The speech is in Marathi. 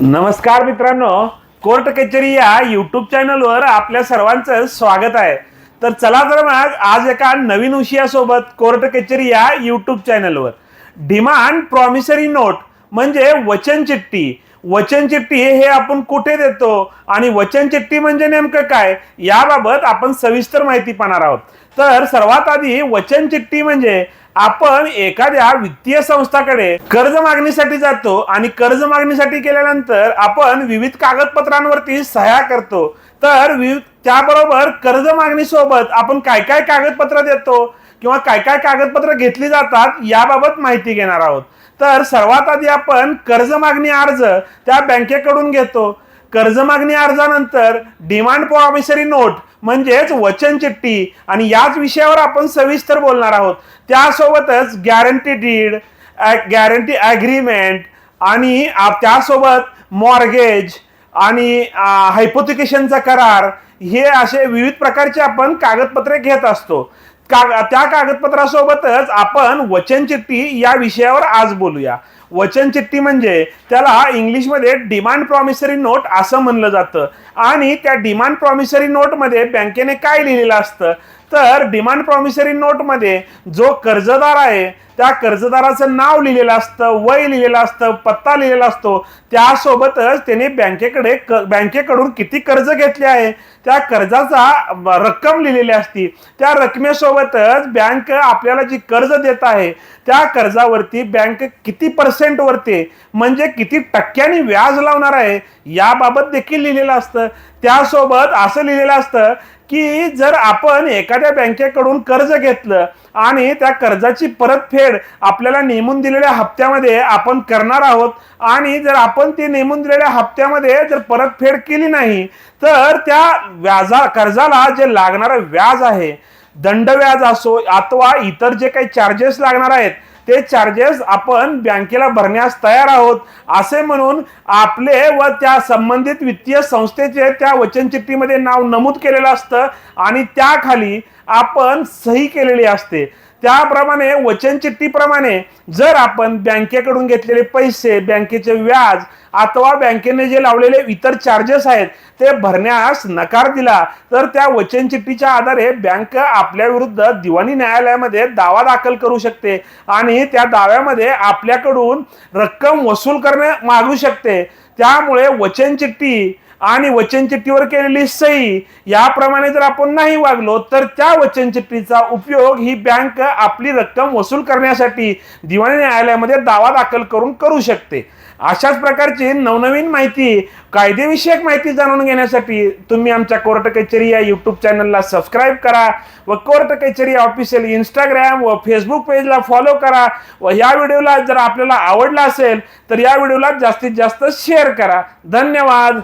नमस्कार मित्रांनो कोर्ट कचेरी या युट्यूब चॅनलवर आपल्या सर्वांचं स्वागत आहे. तर चला तर मग आज एका नवीन विषयासोबत कोर्ट कचेरी या युट्यूब चॅनलवर डिमांड प्रॉमिसरी नोट म्हणजे वचन चिठ्ठी. वचन चिठ्ठी हे आपण कुठे देतो आणि वचन चिठ्ठी म्हणजे नेमकं काय याबाबत आपण सविस्तर माहिती पाहणार आहोत. तर सर्वात आधी वचन चिठ्ठी म्हणजे आपण एखाद्या वित्तीय संस्थाकडे कर्ज मागणीसाठी जातो आणि कर्ज मागणीसाठी केल्यानंतर आपण विविध कागदपत्रांवरती सह्या करतो. तर विविध त्याबरोबर कर्ज मागणीसोबत आपण काय काय कागदपत्र देतो किंवा काय काय कागदपत्र घेतली जातात याबाबत माहिती घेणार आहोत. तर सर्वात आधी आपण कर्ज मागणी अर्ज त्या बँकेकडून घेतो. कर्ज मागणी अर्जानंतर डिमांड प्रॉमिसरी नोट म्हणजेच वचन चिठ्ठी. आणि याच विषयावर आपण सविस्तर बोलणार आहोत. त्यासोबतच गॅरंटी डीड गॅरंटी ॲग्रीमेंट आणि त्यासोबत मॉर्गेज आणि हायपोथिकेशनचा करार. हे असे विविध प्रकारचे आपण कागदपत्रे घेत असतो. का त्या कागदपत्रासोबतच आपण वचन चिठ्ठी या विषयावर आज बोलूया. वचन चिठ्ठी म्हणजे त्याला इंग्लिशमध्ये डिमांड प्रॉमिसरी नोट असं म्हणलं जातं. आणि त्या डिमांड प्रॉमिसरी नोटमध्ये बँकेने काय लिहिलेलं असतं? तर डिमांड प्रॉमिसरी नोटमध्ये जो कर्जदार आहे त्या कर्जदाराचं नाव लिहिलेलं असतं वय लिहिलेलं असतं पत्ता लिहिलेला असतो त्यासोबतच त्याने बँकेकडे क बँकेकडून किती कर्ज घेतले आहे त्या कर्जाचा रक्कम लिहिलेली असती. त्या रकमेसोबतच बँक आपल्याला जी कर्ज देत आहे त्या कर्जावरती बँक किती पर्सेंट वरती म्हणजे किती टक्क्यांनी व्याज लावणार आहे याबाबत देखील लिहिलेलं असतं. त्यासोबत असं लिहिलेलं असतं की जर आपण एखाद्या बँकेकडून कर्ज घेतलं आणि त्या कर्जाची परतफेड आपल्याला नेमून दिलेल्या हप्त्यामध्ये आपण करणार आहोत आणि जर आपण ते नेमून दिलेल्या हप्त्यामध्ये जर परतफेड केली नाही तर त्या व्याजा कर्जाला जे लागणारं व्याज आहे दंड व्याज असो अथवा इतर जे काही चार्जेस लागणार आहेत ते चार्जेस आपण बँकेला भरण्यास तयार आहोत असे म्हणून आपले व त्या संबंधित वित्तीय संस्थेचे त्या वचनचिठ्ठीमध्ये नाव नमूद केलेलं असतं आणि त्याखाली आपण सही केलेली असते. त्याप्रमाणे वचन चिठ्ठीप्रमाणे जर आपण बँकेकडून घेतलेले पैसे बँकेचे व्याज अथवा बँकेने जे लावलेले इतर चार्जेस आहेत ते भरण्यास नकार दिला तर त्या वचन चिठ्ठीच्या आधारे बँक आपल्या विरुद्ध दिवाणी न्यायालयामध्ये दावा दाखल करू शकते आणि त्या दाव्यामध्ये आपल्याकडून रक्कम वसूल करणे मागू शकते. त्यामुळे वचन चिठ्ठी आणि वचनचिठ्ठीवर केलेली सही याप्रमाणे जर आपण नाही वागलो तर त्या वचनचिठ्ठीचा उपयोग ही बँक आपली रक्कम वसूल करण्यासाठी दिवाणी न्यायालयामध्ये दावा दाखल करून करू शकते. अशाच प्रकारची नवनवीन माहिती कायदेविषयक माहिती जाणून घेण्यासाठी तुम्ही आमच्या कोर्ट कचेरी या यूट्यूब चॅनलला सबस्क्राईब करा व कोर्ट कचेरी ऑफिशियल इंस्टाग्राम व फेसबुक पेजला फॉलो करा व या व्हिडिओला जर आपल्याला आवडला असेल तर या व्हिडिओला जास्तीत जास्त शेअर करा. धन्यवाद.